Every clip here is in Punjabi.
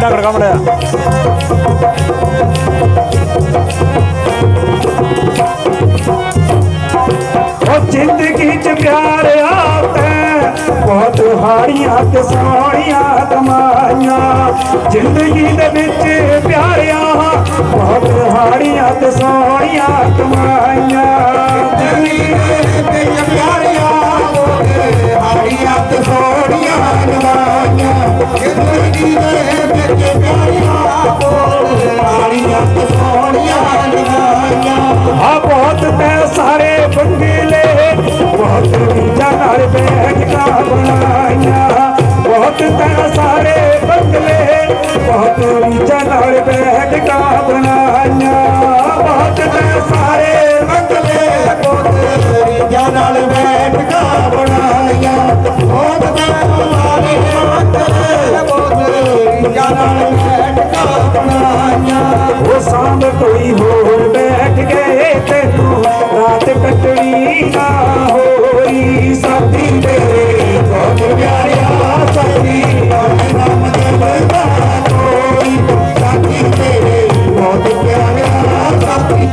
ਬੋਲਾ ਮੜਿਆ ਉਹ ਜ਼ਿੰਦਗੀ ਚ ਪਿਆਰ ਆਤੇ ਬਹੁਤ ਹਾੜੀਆਂ ਤੇ ਸੋਹਣੀਆਂ ਕਮਾਈਆਂ। ਜ਼ਿੰਦਗੀ ਦੇ ਵਿੱਚ ਪਿਆਰਿਆ ਬਹੁਤ ਹਾੜੀਆਂ ਤੇ ਸੋਹਣੀਆਂ ਕਮਾਈਆਂ। ਜ਼ਿੰਦਗੀ ਦੇ ਵਿੱਚ ਪਿਆਰਿਆ ਬਹੁਤ ਬਹੁਤ ਨੀਜਾ ਨਾਲ ਬੈਠਾ ਬਣਾਈਆਂ। ਬਹੁਤ ਪੈ ਸਾਰੇ ਬੰਗਲੇ ਬਹੁਤ ਨੀਜਾ ਨਾਲ ਬੈਠਾ ਬਣਾਈਆਂ। ਬਹੁਤ ਪੈ ਸਾਰੇ ਬੰਗਲੇ ਬਹੁਤ ਨੀਜਾ ਨਾਲ ਬੈਠਾ ਬਣਾਈਆਂ। ਬਹੁਤ ਪੈ ਸਾਰੇ ਬੰਗਲੇ ਬਹੁਤ ਨੀਜਾ ਨਾਲ ਬੈਠਾ ਬਣਾਈਆਂ ਉਹ ਸਾਂਭ ਕੋਈ ਹੋਰ ਬੈਠ ਗਏ ਤੈਨੂੰ ਰਾਤ ਕੱਟਣੀ ਨਾ ਹੋਈ ਸਾਥੀ ਤੇਰੇ ਬਹੁਤ ਪਿਆਰਿਆ ਸਾਥੀ ਨਾਮ ਜਪਦਾ ਕੋਈ ਸਾਥੀ ਤੇਰੇ ਬਹੁਤ ਪਿਆਰਿਆ ਸਾਥੀ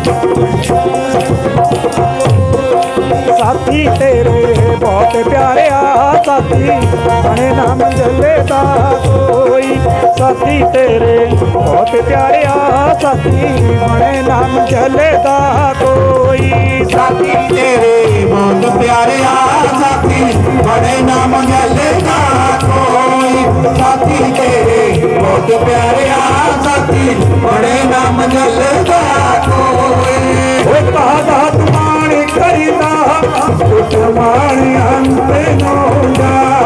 ਸਾਥੀ ਤੇਰੇ ਬਹੁਤ ਪਿਆਰਿਆ ਸਾਥੀ ਬਣੇ ਨਾਮ ਜੱਲੇ ਦਾ ਕੋਈ ਸਾਥੀ ਤੇਰੇ ਬਹੁਤ ਪਿਆਰਿਆ ਸਾਥੀ ਬਣੇ ਨਾਮ ਜੱਲੇ ਦਾ ਕੋਈ ਸਾਥੀ ਤੇਰੇ ਬਹੁਤ ਪਿਆਰਿਆ ਸਾਥੀ ਬਣੇ ਨਾਮ ਜੱਲੇ ਦਾ ਕੋਈ ਸਾਥੀ ਤੇਰੇ ਬਹੁਤ ਪਿਆਰਿਆ ਸਾਥੀ ਬਣੇ ਨਾਮ ਜੱਲੇ ਦਾ ਕੋਈ ਉਹ ਕਾਦਾ ਤੁਮਾਨ ਕਰੀਦਾ ਕੁੱਟ ਮਾਣ ਅੰਤ ਨੂੰ ਜਾਣਾ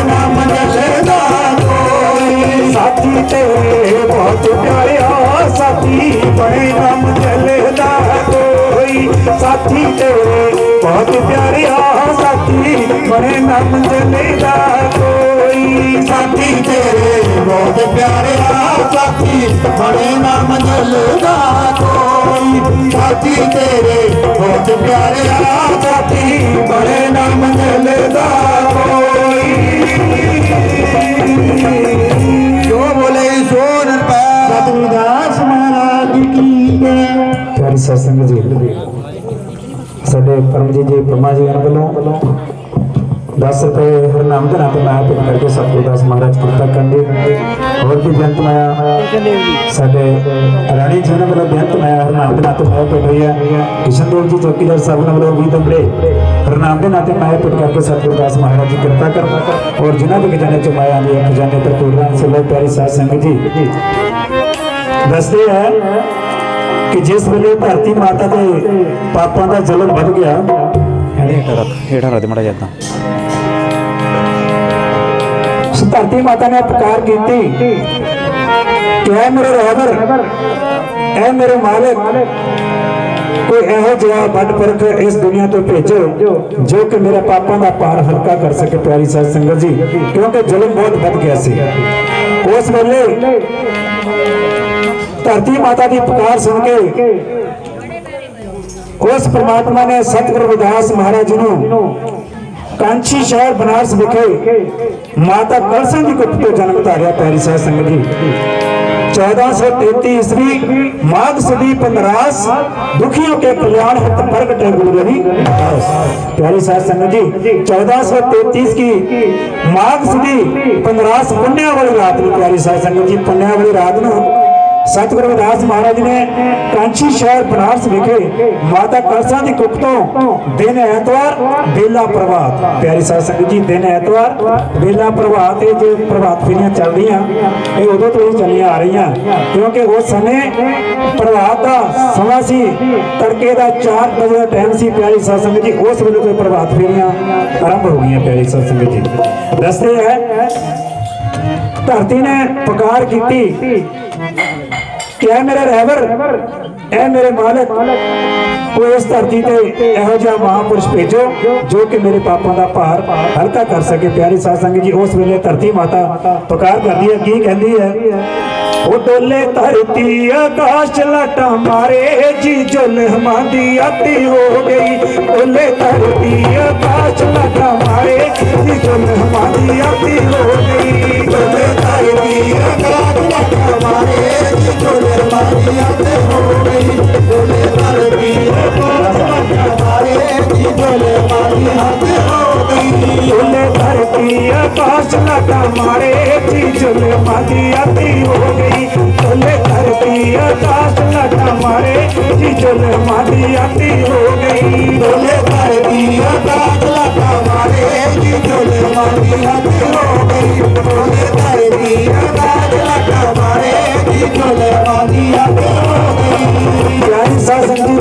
ਤੇਰੇ ਬਹੁਤ ਪਿਆਰਿਆ ਸਾਥੀ ਬਣੇ ਨਾਮ ਮੰਗਲ ਕੋਈ ਸਾਥੀ ਤੇਰੇ ਬਹੁਤ ਪਿਆਰਿਆ ਸਾਥੀ ਬਣੇ ਨਾਮ ਮੰਗਲ ਕੋਈ ਸਾਥੀ ਤੇਰੇ ਬਹੁਤ ਪਿਆਰਿਆ ਸਾਥੀ ਬਣੇ ਨਾਮ ਮੰਗਲ ਦਾ ਕੋਈ ਸਾਥੀ ਤੇਰੇ ਬਹੁਤ ਪਿਆਰਿਆ ਸਾਥੀ ਬਣੇ ਨਾਮ ਮੰਗਲ ਕੋਈ ਜੋ ਬੋਲੇ ਸੋ ਨਿਰਭੈ ਸਤਿਗੁਰਦਾਸ ਮਹਾਰਾਜ ਕੀ ਜੈ ਪਿਆਰੀ ਸਤਸੰਗ ਜੀ ਸਾਡੇ ਪਰਮਜੀਤ ਜੀ ਪਰਮਾ ਜੀ ਵੱਲੋਂ 10 ਰੁਪਏ ਹਰ ਨਾਮ ਦੇ ਨਾਮ ਤੇ ਮੈਂ ਪਿੰਡ ਕਰਕੇ ਸਤਿਗੁਰਦਾਸ ਮਹਾਰਾਜ ਕਿਰਪਾ ਕਰਦੇ ਹੋਰ ਵੀ ਬੇਨਤ ਮਾਇਆ ਸਾਡੇ ਰਾਣੀ ਜੀ ਉਹਨਾਂ ਵੱਲੋਂ ਬੇਨਤ ਮਾਇਆ ਹਰ ਨਾਮ ਦੇ ਨਾਮ ਤੇ ਮੈਂ ਪਿੰਡ ਰਹੀ ਹੈ। ਕਿਸ਼ਨ ਦੇਵ ਜੀ ਚੌਕੀਦਾਰ ਸਾਹਿਬ ਉਹਨਾਂ ਵੱਲੋਂ ਵੀ ਦੰਬੜੇ ਹਰ ਨਾਮ ਦੇ ਨਾਮ ਤੇ ਮੈਂ ਪਿੰਡ ਕਰਕੇ ਸਤਿਗੁਰਦਾਸ ਮਹਾਰਾਜ ਜੀ ਕਿਰਪਾ ਕਰਨ ਔਰ ਜਿਨ੍ਹਾਂ ਵੀ ਖਜ਼ਾਨੇ ਚ ਮਾਇਆ ਦੀ ਖਜ਼ਾਨੇ ਪਰ ਪੂਰਨ ਸੇ ਲੋ ਪਿਆਰੀ ਸਾਧ ਸੰਗਤ ਜੀ। ਦੱਸਦੇ ਹੈ ਕਿ ਜਿਸ ਵੇਲੇ ਧਰਤੀ ਮਾਤਾ ਦੇ ਪਾਪਾਂ ਦਾ ਜਲਨ ਵੱਧ ਗਿਆ, ਹੇਠਾਂ ਰੱਖ ਹੇਠਾਂ ਰੱਖ ਦੇ ਮੜਾ ਜਾਂਦਾ ਧਰਤੀ ਮਾਤਾ ਨੇ ਪੁਕਾਰ ਕੀਤੀ। ਕਿ ਐ ਮੇਰੇ ਰਹਿਬਰ ਐ ਮੇਰੇ ਮਾਲਕ, ਕੋਈ ਇਹੋ ਜਿਹਾ ਵੱਡ ਇਸ ਦੁਨੀਆ ਤੋਂ ਭੇਜੋ, ਜੋ ਕਿ ਮੇਰੇ ਪਾਪਾਂ ਦਾ ਭਾਰ ਹਲਕਾ ਕਰ ਸਕੇ, ਪਿਆਰੀ ਸਾਧ ਸੰਗਤ ਜੀ, ਕਿਉਂਕਿ ਜ਼ੁਲਮ ਬਹੁਤ ਵੱਧ ਗਿਆ ਸੀ। ਉਸ ਵੇਲੇ ਧਰਤੀ ਮਾਤਾ ਦੀ ਪੁਕਾਰ ਸੁਣ ਕੇ ਉਸ ਪ੍ਰਮਾਤਮਾ ਨੇ ਸਤਿਗੁਰੂ ਰਵਿਦਾਸ ਮਹਾਰਾਜ ਜੀ ਨੂੰ ਕਾਂਚੀ ਸ਼ਹਿਰ ਬਨਾਰਸ ਵਿਖੇ ਮਾਤਾ ਕਲਸਨ ਦੀ ਗੁੱਤ ਤੋਂ ਜਨਮ ਧਾਰਿਆ ਪੈਰੀ ਸਾਹਿਬ ਸੰਗਤ ਜੀ। 1433 ਈਸਵੀ ਮਾਘ ਸਦੀ 15 ਦੁਖੀਆਂ ਕੇ ਕਲਿਆਣ ਹਿਤ ਪ੍ਰਗਟ ਹੈ ਗੁਰੂ ਜੀ ਪਿਆਰੇ ਸਾਧ ਸੰਗਤ ਜੀ 1433 ਕੀ ਮਾਘ ਸਦੀ 15 ਪੁੰਨਿਆ ਵਾਲੀ ਰਾਤ ਨੂੰ ਪਿਆਰੇ ਸਾਧ ਸੰਗਤ ਜੀ, ਪੁੰਨਿਆ ਵਾਲੀ ਰਾਤ ਨੂੰ ਸਤਿਗੁਰੂ ਰਵਿਦਾਸ ਮਹਾਰਾਜ ਨੇ ਕਾਂਚੀ ਸ਼ਹਿਰ ਬਨਾਰਸ ਵਿਖੇ ਮਾਤਾ ਕਰਸਾ ਦੀ ਕੁੱਖ ਤੋਂ ਦਿਨ ਐਤਵਾਰ, ਬੇਲਾ ਪ੍ਰਭਾਤ। ਪਿਆਰੀ ਸਾਧ ਸੰਗਤ ਜੀ, ਦਿਨ ਐਤਵਾਰ, ਬੇਲਾ ਪ੍ਰਭਾਤ, ਇਹ ਜੋ ਪ੍ਰਭਾਤ ਫੇਰੀਆਂ ਚੱਲ ਇਹ ਉਦੋਂ ਤੋਂ ਹੀ ਚੱਲੀਆਂ ਆ ਰਹੀਆਂ। ਕਿਉਂਕਿ ਉਸ ਸਮੇਂ ਪ੍ਰਭਾਤ ਦਾ ਸਮਾਂ ਸੀ, ਤੜਕੇ ਦਾ 4 ਵਜੇ ਦਾ ਟਾਈਮ ਸੀ, ਪਿਆਰੀ ਸਾਧ ਸੰਗਤ ਜੀ, ਉਸ ਵੇਲੇ ਤੋਂ ਪ੍ਰਭਾਤ ਫੇਰੀਆਂ ਆਰੰਭ ਹੋ ਗਈਆਂ, ਪਿਆਰੀ ਸਾਧ ਸੰਗਤ ਜੀ। ਦੱਸਦੇ ਹੈ, ਧਰਤੀ ਨੇ ਪੁਕਾਰ ਕੀਤੀ ਕਿ ਐ ਮੇਰੇ ਰਹਿਬਰ ਐ ਮੇਰੇ ਮਾਲਕ ਕੋਈ ਇਸ ਧਰਤੀ ਤੇ ਇਹੋ ਜਿਹਾ ਮਹਾਪੁਰਸ਼ ਭੇਜੋ ਜੋ ਕਿ ਮੇਰੇ ਪਾਪਾਂ ਦਾ ਭਾਰ ਹਲਕਾ ਕਰ ਸਕੇ ਪਿਆਰੀ ਸਾਧ ਸੰਗਤ ਜੀ ਉਸ ਵੇਲੇ ਧਰਤੀ ਮਾਤਾ ਪੁਕਾਰ ਕਰਦੀ ਹੈ ਕੀ ਕਹਿੰਦੀ ਹੈ ਉਹ ਡੋਲੇ ਧਰਤੀ ਆਕਾਸ਼ ਲਟਾ ਮਾਰੇ ਜੀ ਜੁਲ ਹਮਾਦੀ ਆਤੀ ਹੋ ਗਈ ਡੋਲੇ ਧਰਤੀ ਆਕਾਸ਼ ਲਟਾ ਮਾਰੇ ਜੀ ਜੁਲ ਹਮਾਦੀ ਆਤੀ ਹੋ ਗਈ ਡੋਲੇ ਧਰਤੀ ਆਕਾਸ਼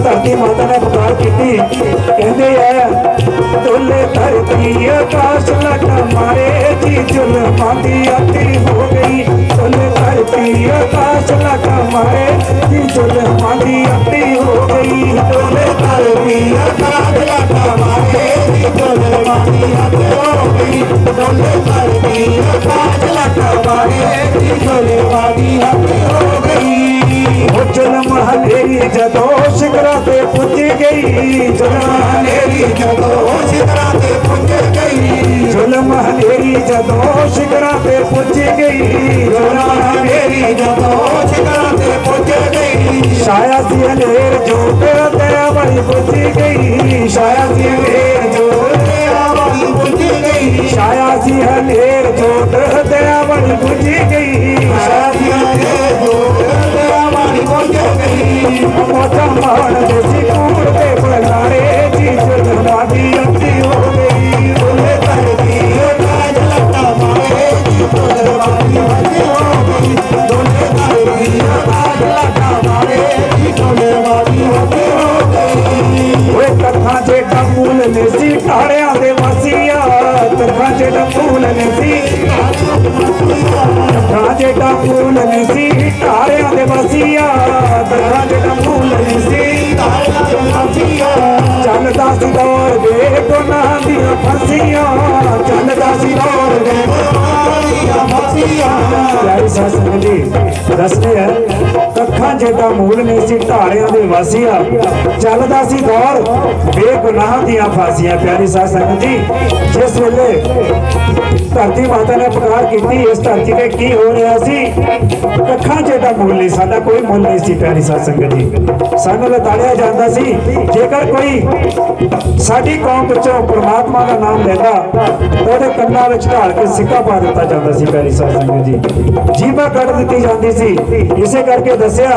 ਧਰਤੀ ਮਾਤਾ ਨੇ ਪੁਕਾਰ ਕੀਤੀ ਕਹਿੰਦੇ ਆ ਡੋਲੇ ਧਰਤੀ ਆਕਾਸ਼ ਲਟਾ ਮਾਰੇ ਜੀ ਜੁਲ ਹਮਾਦੀ ਆਤੀ ਹੋ ਗਈ ਡੋਲੇ ਧਰਤੀ ਆਕਾਸ਼ ਲਟਾ ਮਾਰੇ ਜੀ ਜੁਲ ਹਮਾਦੀ ਆਤੀ ਹੋ ਗਈ ਡੋਲੇ ਲਟਾ ਮਾਰੇ ਜੀ ਜੁਲ ਹਮਾਦੀ ਆਤੀ ਹੋ ਗਈ ਉਹ ਜਨਮ ਹਨੇਰੀ ਜਦੋਂ ਸ਼ਿਕਰਾਂ ਤੇ ਪੁੱਜ ਗਈ ਜਨਮ ਹਨੇਰੀ ਜਦੋਂ ਸ਼ਿਕਰਾਂ ਤੇ ਪੁੱਜ ਗਈ ਜ਼ੁਲਮ ਹਨੇਰੀ ਜਦੋਂ ਸ਼ਿਕਰਾਂ ਤੇ ਪੁੱਜ ਗਈ ਜ਼ੁਲਮ ਹਨੇਰੀ ਜਦੋਂ ਸ਼ਿਕਰਾਂ ਤੇ ਪੁੱਜ ਗਈ ਛਾਇਆ ਸੀ ਹਨੇਰ ਜੋ ਤੇਰਾ ਤੇਰਾ ਬੜੀ ਪੁੱਜ ਗਈ। ਛਾਇਆ ਸੀ ਹਨੇਰ ਗਈ ਛਾਇਆ ਸੀ ਹਨੇਰ ਜੋ ਤੇਰਾ ਬੜੀ ਪੁੱਜ ਗਈ। ਛਾਇਆ ਸੀ ਹਨੇਰ ਜੋ ਤੇਰਾ ਬੜੀ ਪੁੱਜ ਗਈ। ਮੋਟਾ ਮਾਣ ਦੇ ਸੀ ਰਾਜੇ ਦਾ ਫੂਲ ਸੀ ਤਾਰਿਆਂ ਦੇ ਵਸੀਆ ਰਾਜੇ ਦਾ ਫੂਲ ਸੀ ਤਾਰਿਆਂ ਦੇ ਵਸੀਆ। ਚੱਲਦਾ ਸੀ ਦੌਰ ਦੇ ਗੁਨਾਹ ਦੀਆਂ ਫਸੀਆਂ ਚੱਲਦਾ ਸੀ ਦੌਰ ਦੇ ਗੁਨਾਹ ਦੀਆਂ ਫਸੀਆਂ ਪਿਆਰੀ ਸਾਸਨ ਜੀ ਦੱਸਦੇ ਹੈ ਕੱਖਾਂ ਜਿਹੜਾ ਮੂਲ ਨਹੀਂ ਸੀ ਢਾਲਿਆਂ ਦੇ ਵਾਸੀਆ ਚੱਲਦਾ ਸੀ ਦੌਰ ਬੇਗੁਨਾਹ ਦੀਆਂ ਫਾਸੀਆਂ ਪਿਆਰੀ ਸਾਸਨ ਜੀ ਜਿਸ ਵੇਲੇ ਧਰਤੀ ਮਾਤਾ ਨੇ ਪੁਕਾਰ ਕੀਤੀ ਇਸ ਧਰਤੀ ਤੇ ਕੀ ਹੋ ਰਿਹਾ ਸੀ ਕੱਖਾਂ ਜਿਹੜਾ ਮੁੱਲ ਨਹੀਂ ਸਾਡਾ ਕੋਈ ਮੁੱਲ ਨਹੀਂ ਸੀ ਪਿਆਰੀ ਸਾਧ ਸੰਗਤ ਜੀ ਸਾਨੂੰ ਲਤਾੜਿਆ ਜਾਂਦਾ ਸੀ ਜੇਕਰ ਕੋਈ ਸਾਡੀ ਕੌਮ ਵਿੱਚੋਂ ਪ੍ਰਮਾਤਮਾ ਦਾ ਨਾਮ ਲੈਂਦਾ ਤਾਂ ਉਹਦੇ ਕੰਨਾਂ ਵਿੱਚ ਢਾਲ ਕੇ ਸਿੱਕਾ ਪਾ ਦਿੱਤਾ ਜਾਂਦਾ ਸੀ ਪਿਆਰੀ ਸਾਧ ਜੀ। ਜੀਭਾ ਕੱਢ ਦਿੱਤੀ ਜਾਂਦੀ ਸੀ। ਇਸੇ ਕਰਕੇ ਦੱਸਿਆ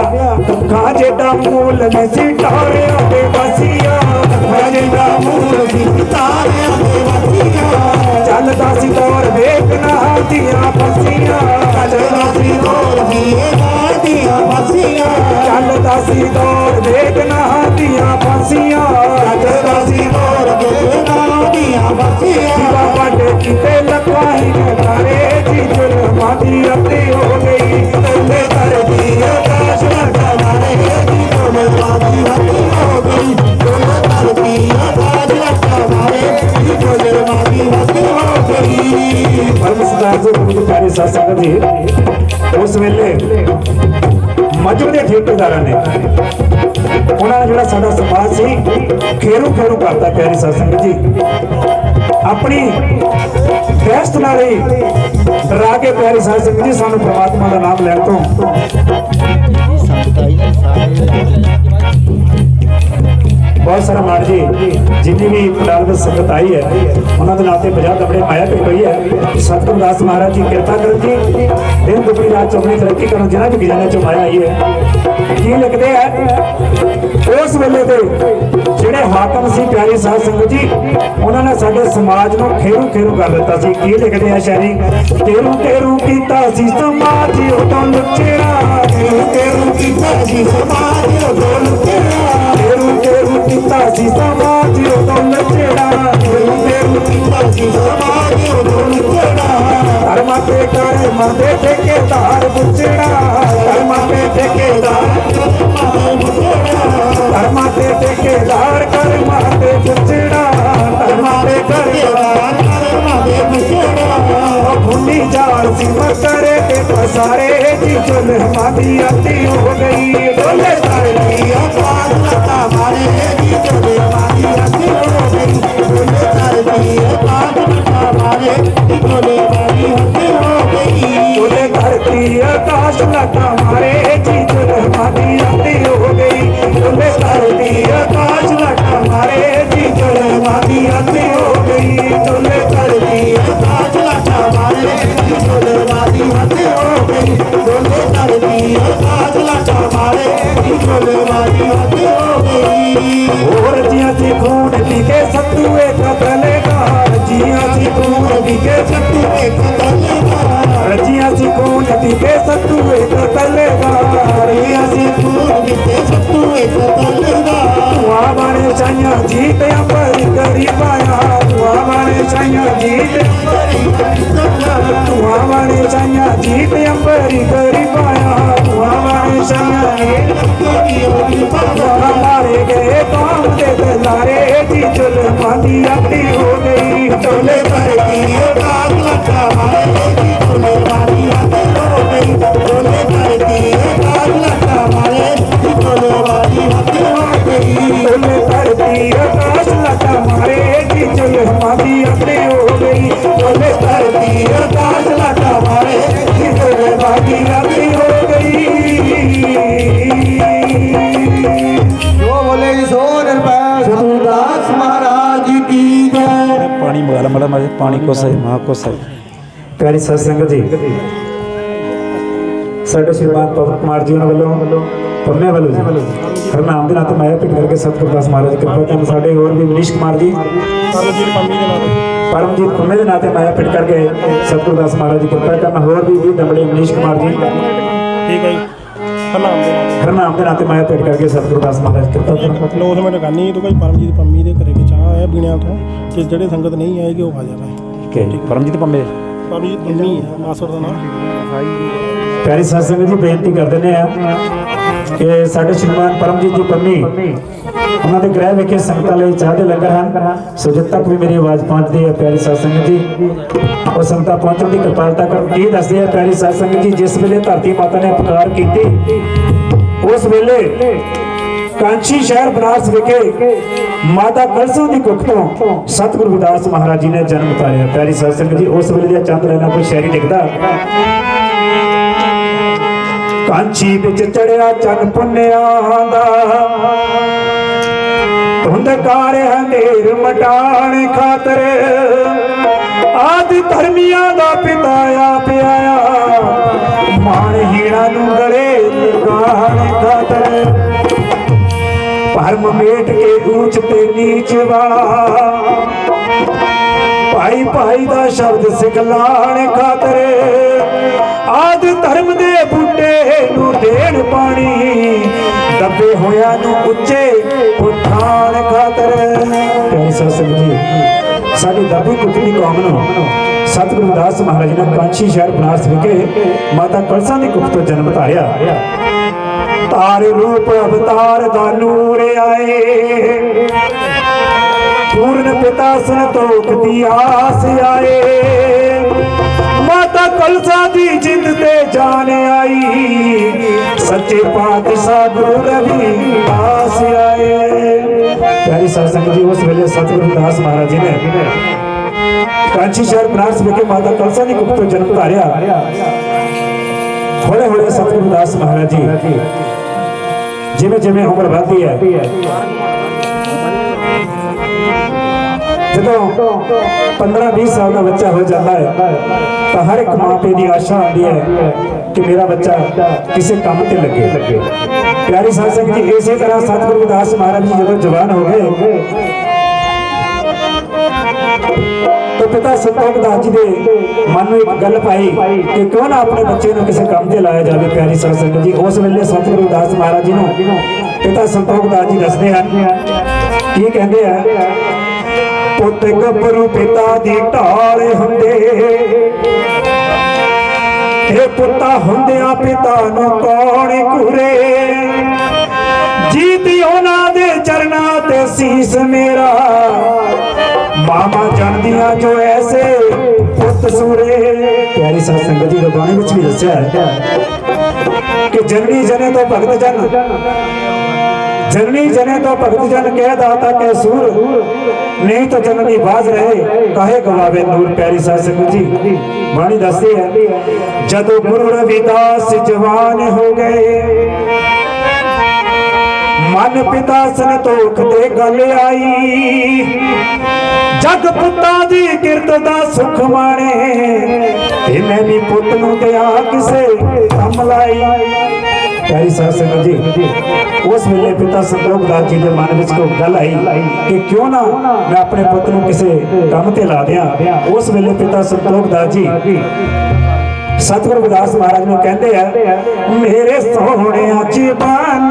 ਕੱਖਾਂ ਜਿਹੜਾ ਮੁੱਲ ਨਹੀਂ ਸੀ ਦੇ ਵਾਸੀਆਂ ਕੱਖਾਂ ਜਿਹੜਾ ਮੁੱਲ ਸੀ ਤਾਰਿਆਂ ਦੇ ਵਾਸੀਆਂ। ਚੱਲਦਾ ਸੀ ਦੌਰ ਵੇਖਣਾ ਦੀਆਂ ਫਸੀਆਂ ਚੱਲਦਾ ਸੀ ਦੌਰ ਦੀਆਂ ਫਸੀਆਂ। ਚੱਲਦਾ ਸੀ ਦੌਰ ਵੇਖਣਾ ਦੀਆਂ ਫਸੀਆਂ ਪਿਆਰੇ ਜੀ ਉਸ ਵੇਲੇ ਮਜਬ ਦੇ ਠੇਕੇਦਾਰਾਂ ਨੇ ਉਹਨਾਂ ਨੇ ਜਿਹੜਾ ਸਾਡਾ ਸਮਾਜ ਸੀ, ਖੇਰੂ ਖੇਰੂ ਕਰਤਾ ਪਿਆਰੀ ਸਾਧ ਸੰਗਤ ਜੀ। ਆਪਣੀ ਬਹਿਸਤ ਨਾਲ ਹੀ ਡਰਾ ਕੇ ਪਿਆਰੀ ਸਾਧ ਸੰਗਤ ਜੀ, ਸਾਨੂੰ ਪ੍ਰਮਾਤਮਾ ਦਾ ਨਾਮ ਲੈਣ ਤੋਂ ਬਹੁਤ ਸਾਰਾ ਮਾਣ ਜੀ, ਜਿੰਨੀ ਵੀ ਪੰਡਾਲ ਵਿੱਚ ਸੰਗਤ ਆਈ ਹੈ, ਉਹਨਾਂ ਦੇ ਨਾਤੇ 50 ਕੱਪੜੇ ਪਾਇਆ ਤੇ ਪਈ ਹੈ। ਸਤਿਗੁਰੂ ਦਾਸ ਮਹਾਰਾਜ ਜੀ ਕਿਰਪਾ ਕਰੋ ਜੀ ਦਿਨ ਦੁਪਹਿਰ ਰਾਤ ਚੌਗਣੀ ਤਰੱਕੀ ਕਰੋ ਜਿਹਨਾਂ ਵੀ ਗਿਆਨਾਂ ਚੋਂ ਆਇਆ ਆਈ ਹੈ। ਕੀ ਲਿਖਦੇ ਆ? ਉਸ ਵੇਲੇ ਤੇ ਜਿਹੜੇ ਹਾਕਮ ਸੀ, ਪਿਆਰੀ ਸਾਧ ਸੰਗਤ ਜੀ, ਉਹਨਾਂ ਨੇ ਸਾਡੇ ਸਮਾਜ ਨੂੰ ਖੇਰੂ ਖੇਰੂ ਕਰ ਦਿੱਤਾ ਸੀ। ਕੀ ਲਿਖਦੇ ਆ ਸ਼ਾਇਰੀ? ਖੇਰੂ ਖੇਰੂ ਕੀਤਾ ਸੀ ਸਮਾਜ ਉਦੋਂ ਲੁੱਚੇਰਾ ਖੇਰੂ ਖੇਰੂ ਕੀਤਾ ਸੀ ਸਮਾਜ ਉਦੋਂ ਲੁੱਚੇਰਾ ਖੇਰੂ ਕੀਤਾ ਸੀ ਸਮਾਜ ਉਦੋਂ ਲੁੱਚੇਰਾ ਖੇਰੂ ਖੇਰੂ ਕੀਤਾ ਸੀ ਸਮਾਜ ਉਦੋਂ ਲੁੱਚੇਰਾ ਧਰਮਾਂ ਤੇ ਕਰ ਮੰਦੇ ਠੇਕੇਦਾਰ ਬੁੱਚੇੜਾ ਧਰਮਾਂ ਤੇ ਠੇਕੇਦਾਰ ਧਰਮਾਂ ਤੇ ਠੇਕੇਦਾਰ ਕਰਮਾਂ ਤੇ ਬੁੱਚੇੜਾ ਧਰਮਾਂ ਤੇ ਮਕਰੇ ਤੇ ਪਸਾਰੇ ਜੀ ਚੁਲ ਮਾਦੀ ਆਤੀ ਹੋ ਗਈ ਢੋਲੇ ਤਾਰੀ ਆਵਾਜ਼ ਲਤਾ ਮਾਰੇ ਜੀ ਚੁਲ ਮਾਦੀ ਆਤੀ ਹੋ ਗਈ ਢੋਲੇ ਤਾਰੀ ਆਵਾਜ਼ ਲਤਾ ਮਾਰੇ ਜੀ ਚੁਲ ਮਾਦੀ ਆਤੀ ਹੋ ਗਈ ਢੋਲੇ ਧਰਤੀ ਆਕਾਸ਼ ਲਤਾ ਹੋਰ ਜੀਆਂ ਸੀ ਖੂਨ ਪੀ ਕੇ ਸੱਤੂ ਇੱਕ ਤਲੇਗਾ ਜੀਆਂ ਸੀ ਖੂਨ ਪੀ ਕੇ ਸੱਤੂ ਇੱਕ ਤਲੇਗਾ ਰਜੀਆਂ ਸੀ ਖੂਨ ਪੀ ਕੇ ਸੱਤੂ ਇੱਕ ਤਲੇਗਾ ਰਜੀਆਂ ਸੀ ਖੂਨ ਪੀ ਕੇ ਸੱਤੂ ਇੱਕ ਤਲੇਗਾ ਵਾ ਬਾਣੇ ਚਾਈਆਂ ਜੀਤ ਅੰਬਰ ਕਰੀ ਪਾਇਆ। ਵਾ ਬਾਣੇ ਚਾਈਆਂ ਜੀਤ ਵਾ ਬਾਣੇ ਚਾਈਆਂ ਜੀਤ ਅੰਬਰ ਕਰੀ ਪਾਇਆ। ਵਾ ਬਾਣੇ ਚਾਈਆਂ ਜੀਤ ਮਾਰੇ ਗਏ ਕਾਮ ਦੇ ਦਲਾਰੇ ਜੀ ਚੁਲ ਮਾਦੀ ਆਪੀ ਹੋ ਗਈ ਢੋਲੇ ਕਰਦੀ ਕਾਗ ਲੱਗਾ ਮਾਰੇ ਜੀ ਚੁਲ ਮਾਦੀ ਆਪੀ ਹੋ ਗਈ ਢੋਲੇ ਕਰਦੀ ਕਾਗ ਲੱਗਾ ਮਾਰੇ ਜੀ ਚੁਲ ਮਾਦੀ ਆਪੀ ਹੋ ਗਈ ਢੋਲੇ ਕਰਦੀ ਆਕਾਸ਼ ਲੱਗਾ ਮਾਰੇ ਜੀ ਚੁਲ ਮਾਦੀ ਆਪੀ ਹੈ ਮਹਾ ਕੋਸਾ ਹੈ ਪਿਆਰੀ ਸਤ ਸੰਗਤ ਜੀ ਸਾਡੇ ਸ਼੍ਰੀਮਾਨ ਪਵਨ ਕੁਮਾਰ ਜੀ ਵੱਲੋਂ ਪੰਮੇ ਵੱਲੋਂ ਜੀ ਹਰਨਾਮ ਦੇ ਨਾਤੇ ਮਾਇਆ ਪਿੰਡ ਕਰਕੇ ਸਤਿਗੁਰੂ ਦਾਸ ਮਹਾਰਾਜ ਕਿਰਪਾ ਕਰਨ ਸਾਡੇ ਹੋਰ ਵੀ ਮਨੀਸ਼ ਕੁਮਾਰ ਜੀ ਪਰਮਜੀਤ ਪੰਮੇ ਦੇ ਨਾਤੇ ਮਾਇਆ ਪਿੰਡ ਕਰਕੇ ਸਤਿਗੁਰੂ ਦਾਸ ਮਹਾਰਾਜ ਜੀ ਕਿਰਪਾ ਕਰਨ ਹੋਰ ਵੀ ਵੀ ਦੰਬੜੇ ਮਨੀਸ਼ ਕੁਮਾਰ ਜੀ ਠੀਕ ਹੈ ਜੀ। ਹਨਾਮ ਦੇ ਨਾਲ ਹਰਨਾਮ ਦੇ ਨਾਤੇ ਮਾਇਆ ਪਿੰਡ ਕਰਕੇ ਸਤਿਗੁਰੂ ਦਾਸ ਮਹਾਰਾਜ ਕਿਰਪਾ ਕਰਨ। ਲੋਸ ਮੈਂ ਗਾਨੀ ਤੋਂ ਕੋਈ ਪਰਮਜੀਤ ਪੰਮੀ ਦੇ ਘਰੇ ਚਾਹ ਆਇਆ ਬੀਣਿਆਂ ਤੋਂ ਕਿ ਜਿਹੜੇ ਸੰਗਤ ਨਹੀਂ ਆਏਗੀ ਉਹ ਆ ਜਾਵੇ ਠੀਕ ਹੈ ਜੀ। ਪਰਮਜੀਤ ਪੰਮੇ। ਪਰਮਜੀਤ ਪੰਮੀ ਹੈ ਦਾ ਨਾਮ। ਪਿਆਰੀ ਸਾਧ ਸੰਗਤ ਜੀ ਬੇਨਤੀ ਕਰਦੇ ਨੇ ਆ ਕਿ ਸਾਡੇ ਸ਼੍ਰੀਮਾਨ ਪਰਮਜੀਤ ਜੀ ਪੰਮੀ ਉਹਨਾਂ ਦੇ ਗ੍ਰਹਿ ਵਿਖੇ ਸੰਗਤਾਂ ਲਈ ਚਾਹ ਦੇ ਲੰਗਰ ਹਨ। ਸੋ ਜਦ ਤੱਕ ਵੀ ਮੇਰੀ ਆਵਾਜ਼ ਪਹੁੰਚਦੀ ਹੈ ਪਿਆਰੀ ਸਾਧ ਸੰਗਤ ਜੀ ਉਹ ਸੰਗਤਾਂ ਪਹੁੰਚਣ ਦੀ ਕਿਰਪਾਲਤਾ ਕਰਨ। ਕੀ ਦੱਸਦੇ ਆ ਪਿਆਰੀ ਸਾਧ ਸੰਗਤ ਜੀ ਜਿਸ ਵੇਲੇ ਧਰਤੀ ਮਾਤਾ ਨੇ ਪੁਕਾਰ ਕੀਤੀ ਉਸ ਵੇਲੇ ਕਾਂਚੀ ਸ਼ਹਿਰ ਬਨਾਰਸ ਵਿਖੇ ਮਾਤਾ ਕਲਸੋਂ ਦੀ ਕੁੱਖ ਤੋਂ ਸਤਿਗੁਰੂ ਵਿਦਾਸ ਮਹਾਰਾਜ ਜੀ ਨੇ ਜਨਮ ਧਾਰਿਆ ਪਿਆਰੀ ਸਾਧ ਜੀ। ਉਸ ਵੇਲੇ ਦੀਆਂ ਚੰਦ ਲੈਣਾ ਕੋਈ ਸ਼ਾਇਰੀ ਲਿਖਦਾ ਕਾਂਚੀ ਵਿੱਚ ਚੜਿਆ, ਚੰਨ ਪੁੰਨਿਆ ਦਾ। ਧੁੰਦਕਾਰ ਹਨੇਰ ਮਟਾਣ ਖਾਤਰ ਆਦਿ ਧਰਮੀਆਂ ਦਾ ਪਿਤਾ ਆ ਪਿਆਇਆ। ਮਾਣ ਹੀਣਾ ਨੂੰ ਗਲੇ ਲਗਾਣ ਖਾਤਰ ਭਰਮ ਮੇਟ ਕੇ ਊਚ ਤੇ ਨੀਚ ਵਾਲਾ ਭਾਈ ਭਾਈ ਦਾ ਸ਼ਬਦ ਸਿਖਲਾਣ ਖਾਤਰ ਆਦ ਧਰਮ ਦੇ ਬੂਟੇ ਨੂੰ ਦੇਣ ਪਾਣੀ ਦੱਬੇ ਹੋਇਆਂ ਨੂੰ ਉੱਚੇ ਉਠਾਣ ਖਾਤਰ। ਪਿਆਰੀ ਸਾਧ ਜੀ, ਸਾਡੀ ਦੱਬੀ ਕੁੱਟੀ ਕੌਮ ਨੂੰ ਸਤਿਗੁਰੂ ਦਾਸ ਮਹਾਰਾਜ ਨੇ ਕਾਂਚੀ ਸ਼ਹਿਰ ਬਨਾਰਸ ਵਿਖੇ ਮਾਤਾ ਕਲਸਾ ਦੀ ਕੁੱਖ ਤੋਂ ਜਨਮ ਧਾਰਿਆ। ਤਾਰ ਰੂਪ, ਅਵਤਾਰ ਦਾ ਨੂਰ ਆਏ। ਪੂਰਨ ਪਿਤਾ ਸੰਤੋਖ ਦੀ ਆਸ ਆਏ। ਮਾਤਾ ਕਲਸਾ ਦੀ ਜਿੰਦ ਤੇ ਜਾਨ ਆਈ। ਸੱਚੇ ਪਾਤਸ਼ਾਹ ਗੁਰੂ ਰਵਿਦਾਸ ਆਏ। ਪਿਆਰੀ ਸਾਧ ਜੀ, ਉਸ ਵੇਲੇ ਸਤਿਗੁਰੂ ਦਾਸ ਮਹਾਰਾਜ ਜੀ ਨੇ ਕਾਂਚੀ ਸ਼ਹਿਰ ਬਨਾਰਸ ਵਿਖੇ ਮਾਤਾ ਕਲਸਾ ਦੀ ਗੁਪਤ ਤੋਂ ਜਨਮ ਧਾਰਿਆ। ਹੌਲੇ ਹੌਲੇ ਸਤਿਗੁਰੂ ਦਾਸ ਮਹਾਰਾਜ ਜੀ। ਜਿਵੇਂ ਜਿਵੇਂ ਉਮਰ ਵੱਧਦੀ ਹੈ। ਜਦੋਂ 15 20 ਸਾਲ ਦਾ ਬੱਚਾ ਹੋ ਜਾਂਦਾ ਹੈ, ਤਾਂ ਹਰ ਇੱਕ ਮਾਂ ਪਿਓ ਦੀ ਆਸ਼ਾ ਹੁੰਦੀ ਹੈ ਕਿ ਮੇਰਾ ਬੱਚਾ ਕਿਸੇ ਕੰਮ ਤੇ ਲੱਗੇ। ਪਿਆਰੀ ਸਾਧ ਸੰਗਤ ਜੀ, ਇਸੇ ਤਰ੍ਹਾਂ ਸਤਿਗੁਰੂ ਰਵਿਦਾਸ ਮਹਾਰਾਜ ਜੀ ਜਦੋਂ ਜਵਾਨ ਹੋ ਗਏ ਪਿਤਾ ਸੰਤੋਖ ਦਾਸ ਜੀ ਦੇ ਮਨ ਨੂੰ ਇੱਕ ਗੱਲ ਪਾਈ ਕਿ ਕਿਉਂ ਨਾ ਆਪਣੇ ਬੱਚੇ ਨੂੰ ਕਿਸੇ ਕੰਮ ਤੇ ਲਾਇਆ ਜਾਵੇ, ਪਿਆਰੀ ਸਾਧ ਸੰਗਤ ਜੀ। ਉਸ ਵੇਲੇ ਸਤਿਗੁਰੂ ਦਾਸ ਮਹਾਰਾਜ ਜੀ ਨੂੰ ਪਿਤਾ ਸੰਤੋਖ ਦਾਸ ਜੀ ਦੱਸਦੇ ਹਨ ਕੀ ਕਹਿੰਦੇ ਆ, ਪੁੱਤ ਗੱਭਰੂ ਪਿਤਾ ਦੀ ਢਾਲ ਹੁੰਦੇ। ਇਹ ਪੁੱਤਾ ਹੁੰਦਿਆਂ ਪਿਤਾ ਨੂੰ ਕੌਣ ਘੂਰੇ? ਜੀਤੀ ਉਹਨਾਂ ਦੇ ਚਰਨਾਂ ਤੇ ਸੀਸ ਮੇਰਾ। ਮਾਮਾ ਜਾਣਦੀਆਂ ਜੋ ਐਸੇ ਪੁੱਤ ਸੂਰੇ। ਪਿਆਰੀ ਸਾਧ ਸੰਗਤ ਜੀ ਰਬਾਣੀ ਵਿੱਚ ਵੀ ਦੱਸਿਆ ਹੈ ਕਿ ਜਨਨੀ ਜਨੇ ਤੋਂ ਭਗਤ ਜਨ। ਜਨਨੀ ਜਨੇ ਤੋਂ ਭਗਤ ਜਨ ਕਹਿ ਦਾਤਾ ਕਹਿ ਸੂਰ। ਨਹੀਂ ਤਾਂ ਜਨਨੀ ਬਾਜ਼ ਰਹੇ, ਕਹੇ ਗਵਾਵੇ ਨੂਰ? ਪਿਆਰੀ ਸਾਧ ਸੰਗਤ ਜੀ, ਬਾਣੀ ਦੱਸਦੀ ਹੈ, ਜਦੋਂ ਗੁਰੂ ਰਵਿਦਾਸ ਜਵਾਨ ਹੋ ਗਏ ਮਨ ਪਿਤਾ ਸੰਤੋਖ ਤੇ ਗੱਲ ਆਈ। ਜਗ ਪੁੱਤਾਂ ਦੀ ਕਿਰਤ ਦਾ ਸੁਖ ਮਾਣੇ ਤੇ ਮੈਂ ਵੀ ਪੁੱਤ ਨੂੰ ਦਿਆ ਕਿਸੇ ਕੰਮ ਲਾਈ। ਪਿਆਰੀ ਸਾਧ ਜੀ। ਉਸ ਵੇਲੇ ਪਿਤਾ ਸੰਤੋਖ ਦਾਸ ਜੀ ਦੇ ਮਨ ਵਿੱਚ ਕੋਈ ਗੱਲ ਆਈ ਕਿ ਕਿਉਂ ਨਾ ਮੈਂ ਆਪਣੇ ਪੁੱਤ ਨੂੰ ਕਿਸੇ ਕੰਮ ਤੇ ਲਾ ਦਿਆਂ। ਉਸ ਵੇਲੇ ਪਿਤਾ ਸੰਤੋਖ ਦਾਸ ਜੀ ਸਤਿਗੁਰੂ ਵਿਦਾਸ ਮਹਾਰਾਜ ਨੂੰ ਕਹਿੰਦੇ ਆ, ਮੇਰੇ ਸੋਹਣਿਆਂ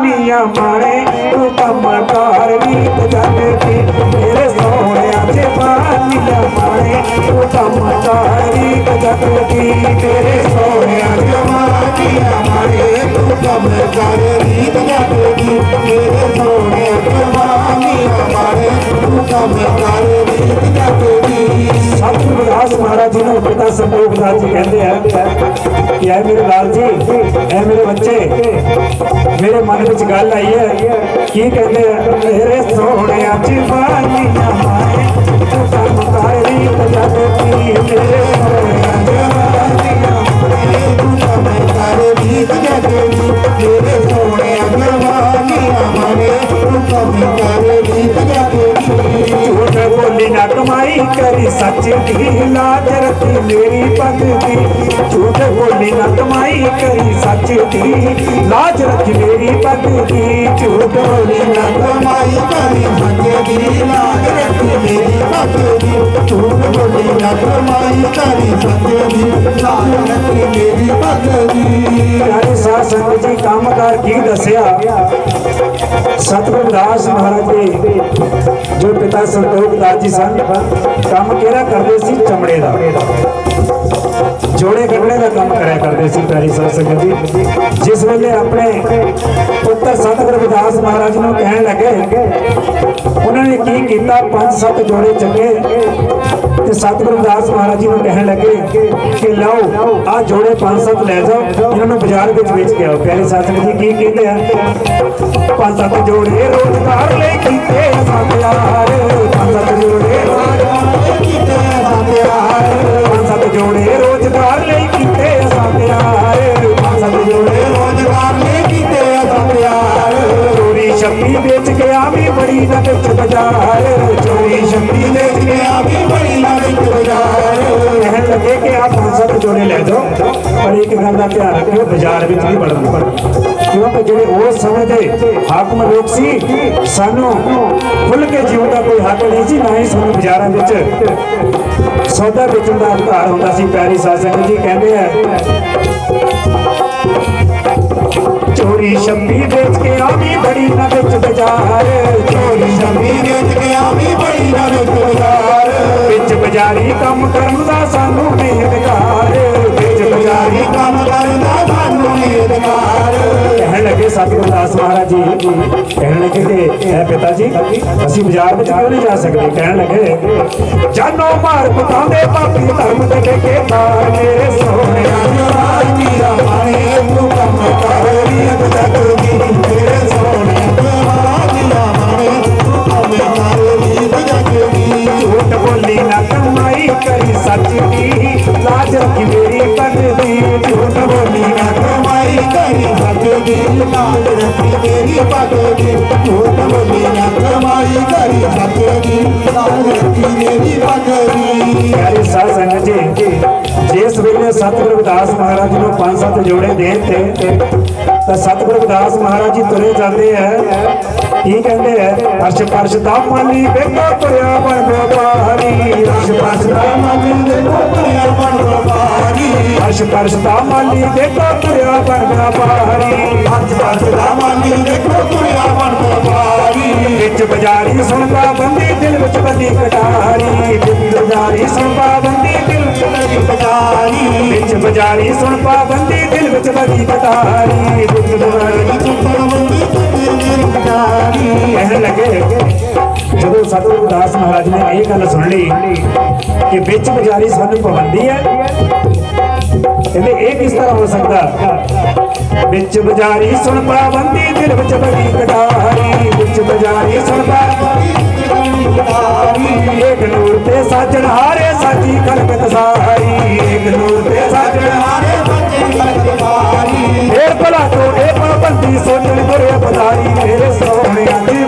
ਜ਼ਬਾਨੀਆਂ ਮਾਣੇ ਤੂੰ ਕੰਮ ਕਾਰ ਰੀਤ ਜਾਂਦੀ ਮੇਰੇ ਸੋਹਣਿਆਂ ਜ਼ਬਾਨੀਆਂ ਮਾਣੇ ਤੂੰ ਕੰਮ ਕਾਰ ਰੀਤ ਜਾਂਦੀ ਮੇਰੇ ਸੋਹਣਿਆਂ ਜ਼ਬਾਨੀਆਂ ਮਾਣੇ ਤੂੰ ਕੰਮ ਕਾਰ ਰੀਤ ਜਾਂਦੀ ਮੇਰੇ ਸੋਹਣਿਆਂ ਜ਼ਬਾਨੀਆਂ ਮਾਣੇ ਤੂੰ ਕੰਮ ਕਾਰ ਰੀਤ ਜਾਂਦੀ ਸਤਿਗੁਰੂ ਮਹਾਰਾਜ ਜੀ ਨੂੰ ਪਿਤਾ ਸੰਤੋਖ ਦਾਸ ਜੀ ਕਹਿੰਦੇ ਆ ਕਿ ਐ ਮੇਰੇ ਲਾਲ ਜੀ ਐ ਮੇਰੇ ਬੱਚੇ, ਮੇਰੇ ਮਨ ਵਿੱਚ ਗੱਲ ਆਈ ਹੈ। ਕੀ ਕਹਿੰਦੇ ਆ? ਮੇਰੇ ਸੋਹਣਿਆ ਜਵਾਨੀਆਂ ਮਾਏ, ਤੂੰ ਕੰਮ ਕਾਰੀ ਜਗਤੀ ਮੇਰੇ ਸੋਹਣਿਆ ਜਵਾਨੀਆਂ ਮਾਏ, ਤੂੰ ਕੰਮ ਕਾਰੀ ਜਗਤੀ ਮੇਰੇ ਸੋਹਣਿਆ ਜਵਾਨੀਆਂ ਮਾਏ, ਤੂੰ ਕੰਮ ਕਾਰੀ ਜਗਤੀ ਝੂਠ ਬੋਲੀ ਨਾ ਕਮਾਈ ਕਰੀ ਸੱਚ ਦੀ ਲਾਜ ਰੱਖੀ ਮੇਰੀ ਪੱਗ ਦੀ ਝੂਠ ਬੋਲੀ ਨਾ ਕਮਾਈ ਕਰੀ ਸੱਚ ਦੀ ਲਾਜ ਰੱਖੀ ਮੇਰੀ ਪੱਗ ਦੀ ਝੂਠ ਬੋਲੀ ਨਾ ਕਮਾਈ ਕਰੀ ਸੱਚ ਦੀ ਲਾਜ ਰੱਖੀ ਮੇਰੀ ਪੱਗ ਦੀ ਝੂਠ ਬੋਲੀ ਨਾ ਕਮਾਈ ਕਰੀ ਸੱਚ ਦੀ ਲਾਜ ਰੱਖੀ ਮੇਰੀ ਪੱਗ ਦੀ ਪਿਆਰੇ ਸਤਿਗੁਰੂ ਦਾਸ ਮਹਾਰਾਜ ਜੀ ਜੋ ਪਿਤਾ ਸੰਤੋਖ ਦਾਸ ਜੀ ਸਨ ਕੰਮ ਕਿਹੜਾ ਕਰਦੇ ਸੀ? ਚਮੜੇ ਦਾ। ਜੋੜੇ ਕੱਢਣੇ ਦਾ ਕੰਮ ਕਰਿਆ ਕਰਦੇ ਸੀ ਪਿਆਰੀ ਸਾਧ ਜੀ। ਜਿਸ ਵੇਲੇ ਆਪਣੇ ਪੁੱਤਰ ਸਤਿਗੁਰੂ ਵਿਦਾਸ ਮਹਾਰਾਜ ਨੂੰ ਕਹਿਣ ਲੱਗੇ, ਉਹਨਾਂ ਨੇ ਕੀ ਕੀਤਾ? ਪੰਜ ਸੱਤ ਜੋੜੇ ਚੱਕੇ। ਤੇ ਸਤਿਗੁਰੂ ਦਾਸ ਮਹਾਰਾਜ ਜੀ ਨੂੰ ਕਹਿਣ ਲੱਗੇ ਕਿ ਲਓ ਆ ਜੋੜੇ ਪੰਜ ਸੱਤ ਲੈ ਜਾਓ, ਇਹਨਾਂ ਨੂੰ ਬਾਜ਼ਾਰ ਵਿੱਚ ਵੇਚ ਕੇ ਆਓ। ਪਿਆਰੀ ਸਾਧ ਸੰਗਤ ਜੀ, ਕੀ ਕਹਿੰਦੇ ਆ? ਪੰਜ ਸੱਤ ਜੋੜੇ ਰੋਜ਼ਗਾਰ ਲਈ ਕੀਤੇ ਅਸਾਂ ਪੰਜ ਸੱਤ ਜੋੜੇ ਰੋਜ਼ਗਾਰ ਲਈ ਦਾ ਧਿਆਨ ਰੱਖਿਓ ਬਾਜ਼ਾਰ ਵਿੱਚ ਨਹੀਂ ਵੜਨ। ਕਿਉਂਕਿ ਜਿਹੜੇ ਉਸ ਸਮੇਂ ਦੇ ਹਾਕਮ ਲੋਕ ਸੀ ਸਾਨੂੰ ਖੁੱਲ ਕੇ ਜਿਉਣ ਦਾ ਕੋਈ ਹੱਕ ਨਹੀਂ ਸੀ ਨਾ ਹੀ ਸਾਨੂੰ ਬਾਜ਼ਾਰਾਂ ਵਿੱਚ ਸੌਦਾ ਵੇਚਣ ਦਾ ਅਧਿਕਾਰ ਹੁੰਦਾ ਸੀ। ਪਿਆਰੀ ਸਾਧ ਜੀ ਕਹਿੰਦੇ ਆ ਚੋਰੀ ਛੱਪੀ ਵੇਚ ਕੇ ਆਵੀ ਬੜੀ ਨਾ ਵਿੱਚ ਬਾਜ਼ਾਰ। ਚੋਰੀ ਛੱਪੀ ਵੇਚ ਕੇ ਆਵੀ ਬੜੀ ਨਾ ਵਿੱਚ ਬਾਜ਼ਾਰ। ਵਿੱਚ ਬਾਜ਼ਾਰੀ ਕੰਮ ਕਰਨ ਦਾ ਸਾਨੂੰ ਨਹੀਂ ਸਤਿਗੁਰੂ ਦਾਸ ਮਹਾਰਾਜ ਜੀ ਕਹਿਣ ਲੱਗੇ ਕਿ ਐ ਪਿਤਾ ਜੀ ਅਸੀਂ ਬਾਜ਼ਾਰ ਵਿੱਚ ਕਿਉਂ ਨਹੀਂ ਜਾ ਸਕਦੇ? ਕਹਿਣ ਲੱਗੇ ਜਾਨੋ ਮਾਰ ਪਤਾਉਂਦੇ ਪਾਪੀ ਧਰਮ ਦੇ ਠੇਕੇਦਾਰ ਮੇਰੇ ਸੋਹਣਿਆ ਰਾਜ ਮੀਰਾ ਮਾਣੇ ਤੂੰ ਕੰਮ ਕਰ ਰੀਤ ਜਗਦੀ ਮੇਰੇ ਸੋਹਣਿਆ ਰਾਜ ਮੀਰਾ ਮਾਣੇ ਤੂੰ ਕੰਮ ਕਰ ਰੀਤ ਜਗਦੀ ਝੂਠ ਬੋਲੀ ਨਾ ਕਮਾਈ ਕਰੀ ਸੱਚ ਦੀ। ਲਾਜ ਰੱਖੀ ਮੇਰੀ ਦੀ। ਝੂਠ ਬੋਲੀ ਨਾ ਕਮਾਈ ਕਰੀ ਸੱਚ ਝੂਠ ਬੋਲੀ ਨਾ ਕਮਾਈ ਕਰੀ ਸੱਚ ਲਾਲ ਰੱਖੀ ਮੇਰੀ ਪੱਗ ਦੀ ਸਾਧ ਸੰਗਤ ਜੀ ਜਿਸ ਵੇਲੇ ਸਤਿਗੁਰੂ ਰਵਿਦਾਸ ਮਹਾਰਾਜ ਜੀ ਨੂੰ ਪੰਜ ਸੱਤ ਜੋੜੇ ਦੇ ਤੇ, ਤਾਂ ਸਤਿਗੁਰੂ ਰਵਿਦਾਸ ਮਹਾਰਾਜ ਜੀ ਤੁਰੇ ਜਾਂਦੇ ਆ। ਕੀ ਕਹਿੰਦੇ ਆ ਅਰਸ਼ ਪਰਸ਼ ਦਾ ਮਾਲੀ ਬੇਟਾ ਤੁਰਿਆ ਬਣ ਗੋਪਾਰੀ ਅਰਸ਼ ਪਰਸ਼ ਦਾ ਮਾਲੀ ਦੇਖੋ ਪੁਰਿਆ ਬਣ ਬਾਰੀ ਅਰਸ਼ ਪਰਸ਼ ਦਾ ਮਾਲੀ ਬੇਟਾ ਤੁਰਿਆ ਬਣ ਗੋਪਾਰੀ ਅੱਜ ਅੱਜ ਦਾ ਮਾਨੀ ਦੇਖੋ ਪੁਰਿਆ ਬਣ ਬਾਰੀ ਵਿੱਚ ਬਜ਼ਾਰੀ ਸੁਣਦਾ, ਬੰਦੀ ਦਿਲ ਵਿੱਚ ਬੰਦੀ ਕਟਾਰੀ। ਵਿੱਚ ਬਜ਼ਾਰੀ ਸੁਣਦਾ, ਬੰਦੀ ਦਿਲ ਵਿੱਚ ਬੰਦੀ ਬਜਾਰੀ ਵਿੱਚ ਬਜ਼ਾਰੀ ਸੁਣ ਪਾਬੰਦੀ ਦਿਲ ਵਿੱਚ ਬਦੀ ਕਟਾਰੀ। ਵਿੱਚ ਬਜ਼ਾਰੀ ਚੁੱਪਣ ਬੰਦੀ ਮੇਰੀ ਲੱਗੇ ਜਦੋਂ ਸਤਿਗੁਰੂ ਦਾਸ ਮਹਾਰਾਜ ਨੇ ਇਹ ਗੱਲ ਸੁਣ ਲਈ ਕਿ ਵਿੱਚ ਬਜ਼ਾਰੀ ਸਾਨੂੰ ਪਾਬੰਦੀ ਹੈ, ਕਹਿੰਦੇ ਇਹ ਕਿਸ ਤਰ੍ਹਾਂ ਹੋ ਸਕਦਾ? ਵਿੱਚ ਬਜ਼ਾਰੀ ਸੁਣ ਪਾਬੰਦੀ, ਦਿਲ ਵਿੱਚ ਬਦੀ ਕਟਾਰੀ ਵਿੱਚ ਬਜ਼ਾਰੀ ਸੁਣ ਪਾਬੰਦੀ। ਏਕ ਨੂਰ ਤੇ ਸਾਜਣ ਹਾਰੇ, ਸਾਜੀ ਖਲਕਤ ਸਾਰੀ। ਏਕ ਨੂਰ ਤੇ ਸਾਜਣ ਹਾਰੇ ਬੱਚੇ ਕਰਤ ਬਾਰੀ ਫੇਰ ਭਲਾ ਤੋਂ ਇਹ ਪਾਬੰਦੀ ਸੋਚਣ ਗੁਰੇ ਪਧਾਰੀ ਮੇਰੇ ਸੋਹਣਿਆਂ ਦੀ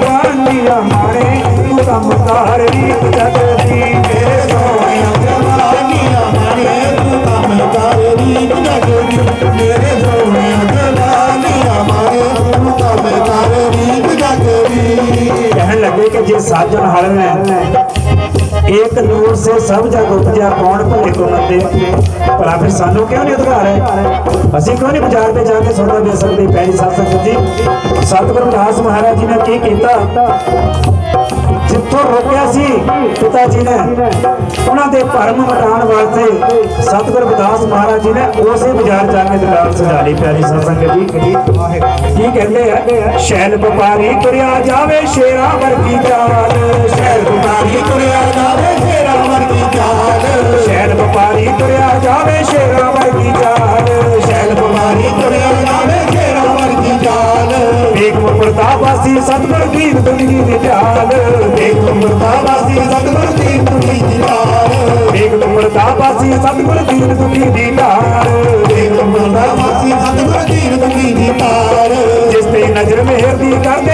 ਮਾਰੇ ਤੂੰ ਕੰਮ ਕਾਰ ਰੀਤ ਜਗ ਦੀ। ਮੇਰੇ ਸੋਹਣਿਆਂ ਜਵਾਨੀਆਂ ਮਾਰੇ ਤੂੰ ਕੰਮ ਕਰ ਰੀਤ ਜਗਦੀ ਮੇਰੇ ਸੋਹਣਿਆਂ ਕਹਿਣ ਲੱਗੇ ਕਿ ਜੇ ਸਾਜਣ ਹਲ ਹੈ ਇੱਕ ਨੂਰ ਸੇ ਸਭ ਜਗ ਉਪਜਿਆ, ਕੌਣ ਭਲੇ ਕੋ ਮੰਦੇ? ਭਲਾ ਫਿਰ ਸਾਨੂੰ ਕਿਉਂ ਨਹੀਂ ਅਧਿਕਾਰ ਹੈ? ਅਸੀਂ ਕਿਉਂ ਨਹੀਂ ਬਾਜ਼ਾਰ ਤੇ ਜਾ ਕੇ ਸੌਦਾ ਵੇਚ ਸਕਦੇ ਪੈਰੀ ਸਾਧ ਜੀ? ਸਤਿਗੁਰੂ ਦਾਸ ਮਹਾਰਾਜ ਜੀ ਨੇ ਕੀ ਕੀਤਾ? ਜਿੱਥੋਂ ਰੋਕਿਆ ਸੀ, ਪਿਤਾ ਜੀ ਨੇ, ਉਹਨਾਂ ਦੇ ਭਰਮ ਮਟਾਉਣ ਵਾਸਤੇ ਸਤਿਗੁਰੂ ਵਿਦਾਸ ਮਹਾਰਾਜ ਜੀ ਨੇ ਉਸੇ ਬਾਜ਼ਾਰ ਜਾ ਕੇ ਦੁਕਾਨ ਸਜਾ ਲਈ ਪਿਆਰੀ ਸਾਧ ਜੀ। ਕੀ ਕਹਿੰਦੇ ਆ? ਸ਼ੈਲ ਵਪਾਰੀ ਤੁਰਿਆ ਜਾਵੇ, ਸ਼ੇਰਾ ਵਰਗੀ ਚਾਲ ਸ਼ੈਲ ਵਪਾਰੀ ਤੁਰਿਆ ਜਾਵੇ। ਤੇਰਾ ਵਰਗੀ ਚਾਲ ਸ਼ੈਲ ਵਪਾਰੀ ਤੁਰਿਆ ਜਾਵੇ ਸ਼ੇਰਾ ਵਰਗੀ ਚਾਲ ਸ਼ੈਲ ਮਾਰੀ ਤੁਰਿਆ ਜਾਵੇ ਤੇਰਾ ਵਰਗੀ ਚਾਲ ਵੇਖ ਪ੍ਰਤਾਪਾਸੀ ਸਤਿਗੁਰ ਦੀਨ ਦੁਨੀਆ ਦੀ ਢਾਲ ਵੇਖ ਮੁਰਦਾਬਾਦੀ ਸਤਿਗੁਰ ਦੀ ਤੁਲੀ ਦੀ ਚਾਲ ਵੇਖ ਪ੍ਰਤਾਪਾਸੀ ਸਤਿਗੁਰ ਦੀਨ ਦੁਨੀਆ ਦੀ ਢਾਲ ਦੇਖ ਮੁਰਦਾਬਾਦੀ ਸਤਿਗੁਰ ਦੀ ਤੁਲੀ ਦੀ ਚਾਲ ਜਿਸ ਤੇ ਨਜ਼ਰ ਮਿਹਰ ਦੀ ਕਰਦੇ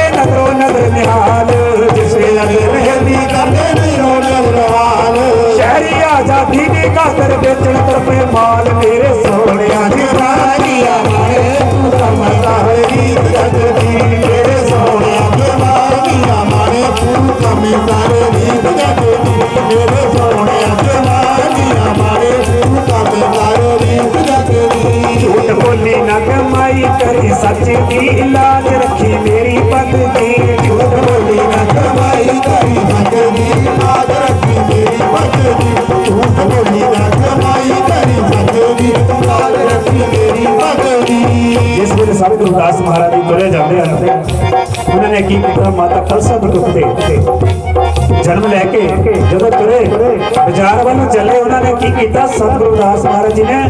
ਆਜ਼ਾਦੀ ਵੇਚਣ ਤਰਪੇ ਮਾਲ ਮੇਰੇ ਸੋਹਣਿਆਂ ਦੀ ਜਵਾਨੀਆਂ ਮਾਰੇ ਤੂੰ ਸਮਝਦਾਰ ਰੀਤ ਜਗਦੀ ਮੇਰੇ ਸੋਹਣਿਆ ਜਵਾਨੀਆਂ ਮਾਰੇ ਤੂੰ ਸਮਝਦਾਰ ਰੀਤ ਜਗਦੀ ਮੇਰੇ ਸੋਹਣਿਆ ਜਵਾਨੀਆਂ ਮਾਰੇ ਤੂੰ ਸਮਝਦਾਰ ਰੀਤ ਜਗਦੀ ਝੂਠ ਬੋਲੀ ਨਾ ਕਮਾਈ ਕਰੀ ਸੱਚ ਦੀ ਇਲਾ ਵੇਲੇ ਮਹਾਰਾਜ ਜੀ ਤੁਰੇ ਜਾਂਦੇ ਹਨ ਉਹਨਾਂ ਨੇ ਕੀ ਕੀਤਾ? ਮਾਤਾ ਕਲਸਾ ਬਟੁਕ ਤੇ ਜਨਮ ਲੈ ਕੇ ਜਦੋਂ ਤੁਰੇ ਬਾਜ਼ਾਰ ਵੱਲ ਚੱਲੇ, ਉਹਨਾਂ ਨੇ ਕੀ ਕੀਤਾ? ਸਤਿਗੁਰੂ ਦਾਸ ਮਹਾਰਾਜ ਜੀ ਨੇ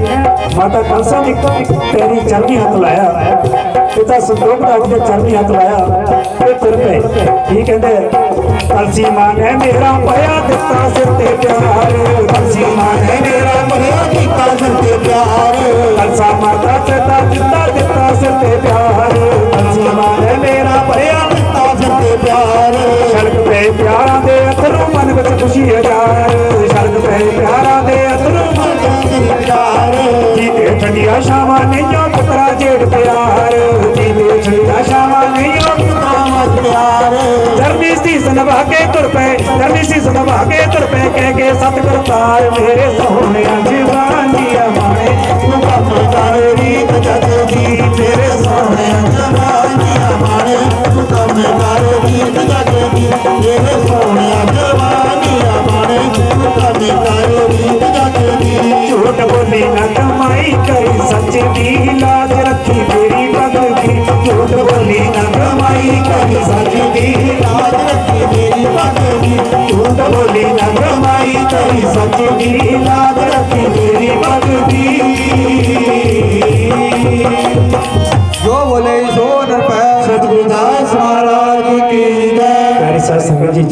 ਮਾਤਾ ਕਲਸਾ ਦੀ ਪੈਰੀ ਚਰਨੀ ਹੱਥ ਲਾਇਆ। ਪਿਤਾ ਸੰਤੋਖ ਦਾਸ ਦੇ ਚਰਨੀ ਹੱਥ ਲਾਇਆ ਤੇ ਤੁਰ ਪਏ। ਕੀ ਕਹਿੰਦੇ? ਕਲਸੀ ਮਾਂ ਨੇ ਮੇਰਾ ਪਾਇਆ ਦਿੱਤਾ ਸਿਰ ਤੇ ਪਿਆਰ। ਕਲਸੀ ਮਾਂ ਨੇ ਮੇਰਾ ਮਰਿਆ ਕੀਤਾ ਸਿਰ ਤੇ ਪਿਆਰ। ਕਲਸਾ ਮਾਤਾ ਚੇਤਾ ਦਿੱਤਾ ਦਿੱਤਾ ਸਿਰ ਤੇ ਪਿਆਰ। ਕਲਸੀ ਮਾਂ ਨੇ ਮੇਰਾ ਭਰਿਆ ਦਿੱਤਾ ਸਿਰ ਤੇ ਪਿਆਰ ਛਲਕ ਪਏ ਪਿਆਰਾਂ ਦੇ ਅਥਰੂ ਮਨ ਵਿੱਚ ਖੁਸ਼ੀ ਹਜ਼ਾਰ ਛਲਕ ਪਏ ਪਿਆਰਾਂ ਦੇ ਅਥਰੂ ਮਨ ਵਿੱਚ ਪਿਆਰ ਜੀਤੇ ਠੰਡੀਆਂ ਸ਼ਾਮਾਂ ਨਹੀਂਓ ਪੁੱਤਰਾ ਜੇੜ ਪਿਆਰ ਜੀਤੇ ਠੰਡੀਆਂ ਸ਼ਾਮਾਂ ਨਹੀਂਓ ਪੁੱਤਰਾ ਪਿਆਰ ਧਰਮੀ ਸੀ ਸੰਭਾ ਕੇ ਤੁਰ ਪਏ ਧਰਮੀ ਸੀ ਸੰਭਾ ਕੇ ਤੁਰ ਪਏ ਕਹਿ ਕੇ ਸਤਿਗੁਰ ਤਾਰ ਮੇਰੇ ਸੋਹਣਿਆਂ ਜੀਵਾਨੀਆਂ ਮਾਣੇ ਤੂੰ ਕੰਮ ਕਰ ਰੀਤ ਜਗਦੀ ਤੇਰੇ ਝੂਠ ਬੋਲੀ ਨਾ ਕਮਾਈ ਕਰੀ ਸੱਚ ਦੀ ਲਾਜ ਰੱਖੀ ਤੇਰੀ ਭਗਤੀ ਝੂਠ ਬੋਲੀ ਨਾ ਕਮਾਈ ਕਰੀ ਸੱਚ ਦੀ ਲਾਜ ਰੱਖੀ ਤੇਰੀ ਭਗਤੀ ਝੂਠ ਬੋਲੀ ਨਾ ਕਮਾਈ ਕਰੀ ਸੱਚ ਦੀ ਲਾਜ ਰੱਖੀ ਤੇਰੀ ਭਗਤੀ ਜੋ ਬੋਲੇ ਸੋ стараться видеть